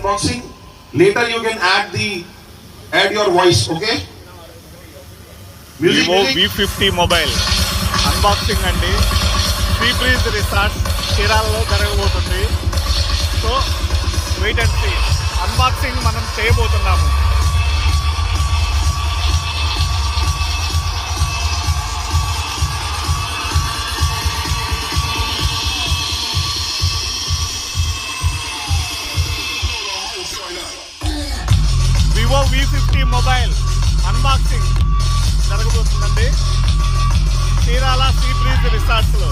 unboxing. Later you can add the add your voice. Okay. Music, Vivo music. V fifty mobile unboxing అండి sea breeze resort చీరాలలో జరగబోతుంది so wait and see unboxing మనం చేయబోతున్నాము three fifty mobile unboxing జరగబోతుందండి. Chirala sea breeze రిసార్ట్స్లో.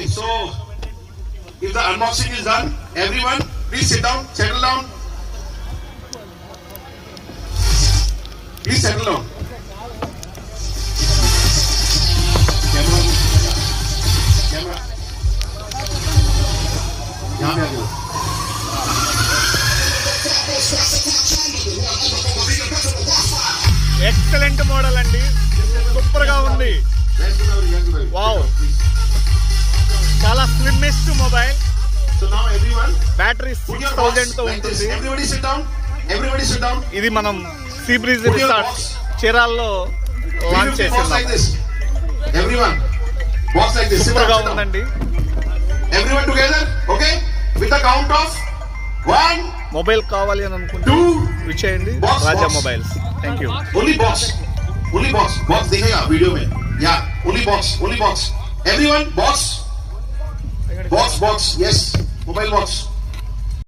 Okay, so if the unboxing is done, everyone please sit down, settle down. Please settle down. Camera. Camera. यहाँ पे आ जाओ। Excellent model అండి super గా ఉంది Let's చాలా slimmest mobile So now everyone, battery put six your thousand box తో like this. ఉంటుంది Everybody sit down. Everybody sit down. ఇది మనం sea breeze Put your resort box. చీరాల్లో లాంచ్ 350 box like చేస్తున్నాం this. Everyone, box like this. Sit super down, గా sit down. ఉందండి Everyone together, okay? With the count of one, mobile కావాలి అని అనుకుంటే two, విచేయండి Box, Raja box. Mobiles thank you only box, only box, box दिखेगा video में, yeah, only box, only box. Everyone, box, box, box, yes, mobile box.